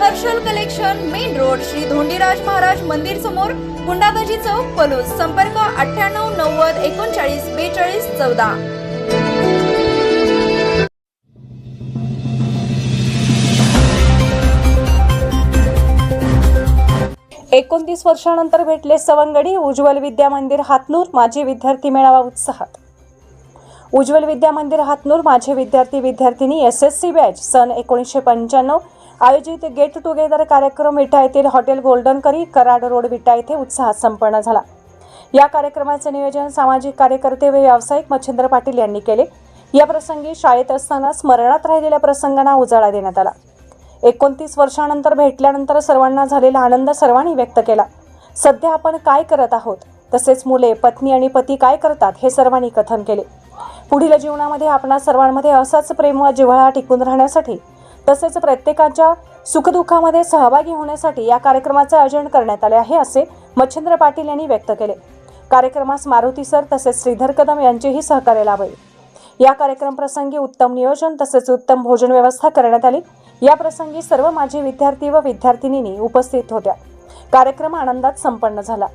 Harshal collection main road Shri Dhondiraj Maharaj मंदिर समोर गुंडाबाजी चौक पलूस. संपर्क अठ्ठ्याण्णव नव्वद एकोणचाळीस बेचाळीस चौदा. एकोणतीस वर्षानंतर भेटले सवंगडी उज्ज्वल विद्या मंदिर हातनूर माझे विद्यार्थी मेळावा उत्साहात. उज्ज्वल विद्या मंदिर हातनूर माझे विद्यार्थी विद्यार्थिनी एस एस सी बॅच सन एकोणीसशे पंच्याण्णव आयोजित गेट टुगेदर कार्यक्रम विटा येथील hotel Golden Curry Karad road Vita येथे उत्साहात संपन्न झाला. या कार्यक्रमाचे नियोजन सामाजिक कार्यकर्ते व व्यावसायिक मच्छिंद्र पाटील यांनी केले. या प्रसंगी शाळेत असताना स्मरणात राहिलेल्या प्रसंगांना उजाळा देण्यात आला. एकोणतीस वर्षानंतर भेटल्यानंतर सर्वांना झालेला आनंद सर्वांनी व्यक्त केला. सध्या आपण काय करत आहोत? तसेच मुले पत्नी आणि पती काय करतात? हे सर्वांनी कथन केले. पुढील जीवनामध्ये आपणा सर्वांमध्ये असाच प्रेम व जिव्हाळा टिकून राहण्यासाठी तसेच प्रत्येकाच्या सुखदुःखामध्ये सहभागी होण्यासाठी या कार्यक्रमाचे आयोजन करण्यात आले आहे असे मच्छिंद्र पाटील यांनी व्यक्त केले. कार्यक्रमास मारुती सर तसेच श्रीधर कदम यांचेही सहकार्य लाभले. या कार्यक्रम प्रसंगी उत्तम नियोजन तसेच उत्तम भोजन व्यवस्था करण्यात आली. या प्रसंगी सर्व माजी विद्यार्थी व विद्यार्थिनींनी उपस्थित होत्या. कार्यक्रम आनंदात संपन्न झाला.